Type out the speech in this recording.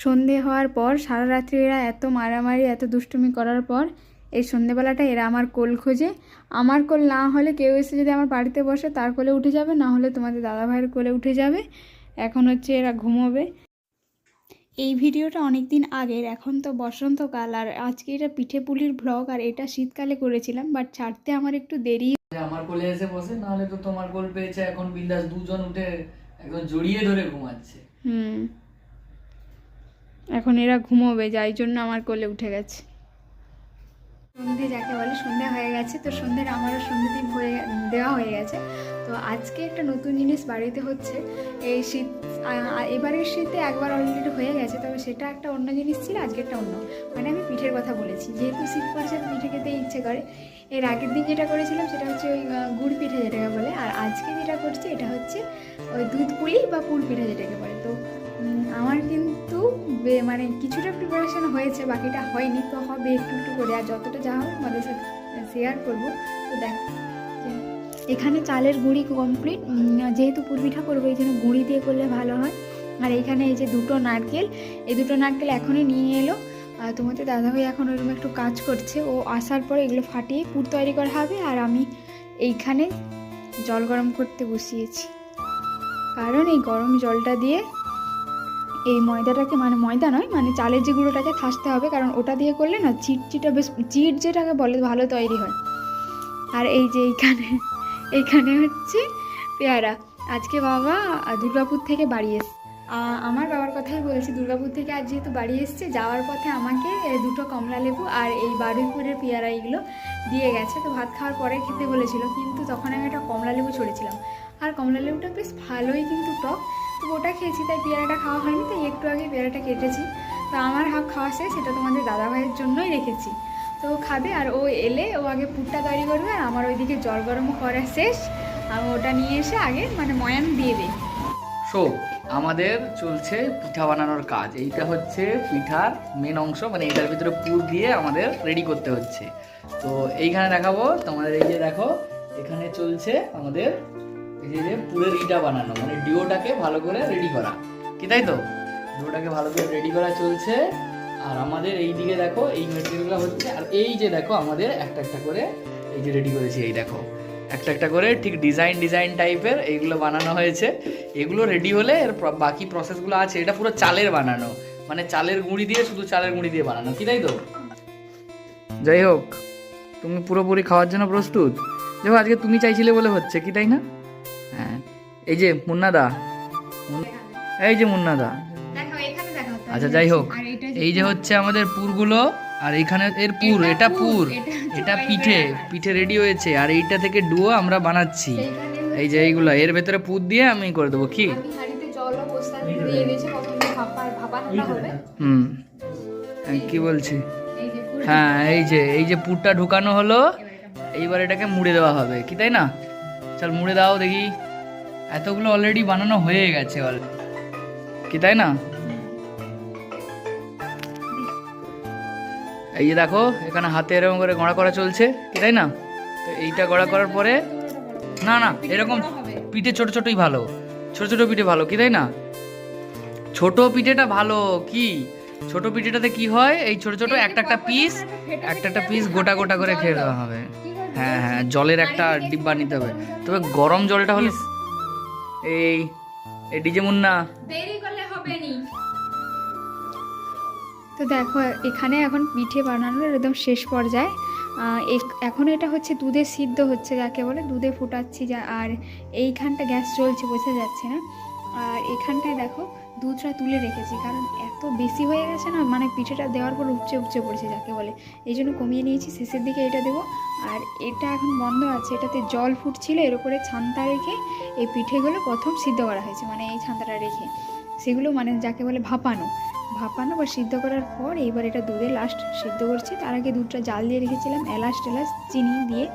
খাওয়ার পর সারা রাত্রি এরা এত মারামারি এত দুষ্টুমি করার পর এই সন্ধেবেলাটা এরা আমার কোল খোঁজে। আমার কোল না হলে কেউ এসে যদি আমার বাড়িতে বসে তার কোলে উঠে যাবে না হলে তোমাদের দাদাভাইয়ের কোলে উঠে যাবে। এখন হচ্ছে এরা ঘুমোবে। এই ভিডিওটা অনেক দিন আগের এখন তো বসন্তকাল আর আজকে এটা পিঠে পুলির ভ্লগ আর এটা শীতকালে করেছিলাম বাট ছাড়তে আমার একটু দেরি। আমার কোলে এসে বসে নাহলে তো তোমার কোল পেয়েছে এখন বিন্দাস দুজন উঠে একদম জড়িয়ে ধরে ঘুমাচ্ছে। হুম। এখন এরা ঘুমোবে, যাই জন্য আমার কোলে উঠে গেছে। সন্ধে যাকে বলে, সন্ধে হয়ে গেছে। তো সন্ধ্যের আমারও সন্ধে দিন হয়ে দেওয়া হয়ে গেছে। তো আজকে একটা নতুন জিনিস বাড়িতে হচ্ছে। এই শীত এবারের শীতে একবার অলরেডি হয়ে গেছে, তবে সেটা একটা অন্য জিনিস ছিল আজকে একটা অন্য। মানে আমি পিঠের কথা বলেছি। যেহেতু শীত পড়ছে পিঠে খেতে ইচ্ছে করে। এর আগের দিন যেটা করেছিলাম, সেটা হচ্ছে ওই গুড় পিঠে যেটাকে বলে। আর আজকে যেটা করছি, এটা হচ্ছে ওই দুধ পুলি বা পুর পিঠে যেটাকে বলে। তো আমার কিন্তু মানে কিছুটা প্রিপারেশন হয়েছে, বাকিটা হয়নি, তো হবে একটু একটু করে। আর যতটা যা হবে আমাদের সাথে শেয়ার করব। তো দেখ এখানে চালের গুঁড়ি কমপ্লিট যেহেতু পুর পিঠা করব এই জন্য গুঁড়ি দিয়ে করলে ভালো হয়। আর এখানে এই যে দুটো নারকেল, এই দুটো নারকেল এখনই নিয়ে এলো। আর তোমাদের দাদাভাই এখন ওইরকম একটু কাজ করছে। ও আসার পরে এগুলো ফাটিয়ে পুর তৈরি করা হবে। আর আমি এইখানে জল গরম করতে বসিয়েছি। কারণ এই গরম জলটা দিয়ে এই ময়দাটাকে মানে ময়দা নয় মানে চালের যে গুঁড়োটাকে থাসতে হবে, কারণ ওটা দিয়ে করলে না চিটচিটা বেশ, চিট যেটাকে বলে ভালো তৈরি হয়। আর এই যে এইখানে এইখানে হচ্ছে পেয়ারা। আজকে বাবা দুর্গাপুর থেকে বাড়ি এসছে আমার বাবার কথাই বলছি, দুর্গাপুর থেকে আজ যেহেতু বাড়ি এসছে, যাওয়ার পথে আমাকে দুটো কমলা লেবু আর এই বারুইপুরের পেয়ারা এগুলো দিয়ে গেছে। তো ভাত খাওয়ার পরে খেতে বলেছিল, কিন্তু তখন আমি একটা কমলা লেবু ছড়েছিলাম। আর কমলা লেবুটা বেশ ভালোই কিন্তু টক। তো ওটা খেয়েছি, তাই পেয়ারাটা খাওয়া হয়নি, তাই একটু আগে পেয়ারাটা কেটেছি। তো আমার হাফ খাওয়া শেষ, সেটা তোমাদের দাদাভাইয়ের জন্যই রেখেছি। তো খাবে আর ও এলে ও আগে পুরটা তৈরি করবে আর আমার ওইদিকে জল গরমও করা শেষ। আমি ওটা নিয়ে এসে আগে মানে ময়ান দিয়ে দিই সো, আমাদের চলছে পিঠা বানানোর কাজ। এইটা হচ্ছে পিঠার মেন অংশ মানে এটার ভিতরে পুর দিয়ে আমাদের রেডি করতে হচ্ছে। তো এইখানে দেখাবো, তোমাদের এই যে দেখো, এখানে চলছে আমাদের এই যে পুরের ইটা বানানো মানে ডিওটাকে ভালো করে রেডি করা। কি তাই তো? ডিওটাকে ভালো করে রেডি করা চলছে। আর আমাদের এই দিকে দেখো এই মেটেরিয়ালগুলো হচ্ছে আর এই যে দেখো আমাদের একটা একটা করে এই যে রেডি করেছি এই দেখো। একটা একটা করে ঠিক ডিজাইন ডিজাইন টাইপের এইগুলো বানানো হয়েছে। এগুলো রেডি হলে এর বাকি প্রসেসগুলো আছে। এটা পুরো চালের বানানো। মানে চালের গুঁড়ি দিয়ে শুধু চালের গুঁড়ি দিয়ে বানানো। কি তাই তো? যাই হোক তুমি পুরোপুরি খাওয়ার জন্য প্রস্তুত? দেখো আজকে তুমি চাইছিলে বলে হচ্ছে কি তাই না? এই যে মুন্নাদা। মুন- এই যে মুন্নাদা। এখানে আচ্ছা যাই হোক। এই যে হচ্ছে আমাদের পুরগুলো আর এইখানে এর পুর এটা পুর, এটা পিঠে পিঠে রেডি হয়েছে। আর এইটা থেকে ডুয়ো আমরা বানাচ্ছি। এই যে এইগুলো এর ভেতরে পুর দিয়ে আমি করে দেবো কি? হুম। হ্যাঁ, কি বলছি? হ্যাঁ এই যে এই যে পুরটা ঢুকানো হলো এইবার এটাকে মুড়ে দেওয়া হবে কি তাই না? চল মুড়ে দাও দেখি। এতগুলো অলরেডি বানানো হয়ে গেছে অল কি তাই না? এই যে দেখো এখানে হাতে এরকম করে গড়া করা চলছে কি তাই না? তো এইটা গড়া করার পরে না না এরকম পিঠে ছোট ছোটই ভালো। ছোট ছোট পিঠে ভালো কি তাই না? ছোট পিঠেটা ভালো কি? ছোট পিঠেটাতে কি হয়? এই ছোট ছোট একটা একটা পিস একটা একটা পিস গোটা গোটা করে খেয়ে দেওয়া হবে। হ্যাঁ হ্যাঁ জলের একটা ডিব্বা নিতে হবে। তবে গরম জলটা হলে এই এই ডিজে মুন্না। দেরি করলে হবে নি তো দেখো এখানে এখন পিঠে বানানোর একদম শেষ পর্যায়ে। এখন এটা হচ্ছে দুধে সিদ্ধ হচ্ছে যাকে বলে দুধে ফুটাচ্ছি যা আর এইখানটা গ্যাস চলছে বোঝা যাচ্ছে না। আর এখানটায় দেখো দুধটা তুলে রেখেছি, কারণ এত বেশি হয়ে গেছে না মানে পিঠেটা দেওয়ার পর উপচে উপচে পড়ছে যাকে বলে। এই জন্য কমিয়ে নিয়েছি, শেষের দিকে এটা দেবো। আর এটা এখন বন্ধ আছে, এটাতে জল ফুটছিল, এর উপরে ছান্তা রেখে এই পিঠেগুলো প্রথম সিদ্ধ করা হয়েছে মানে এই ছান্তাটা রেখে। সেগুলো মানে যাকে বলে ভাপানো। ভাপানো বা সিদ্ধ করার পর এইবার এটা দুধে লাস্ট সিদ্ধ করছি। তার আগে দুধটা জাল দিয়ে রেখেছিলাম, এলাচ টেলাচ, চিনি দিয়ে।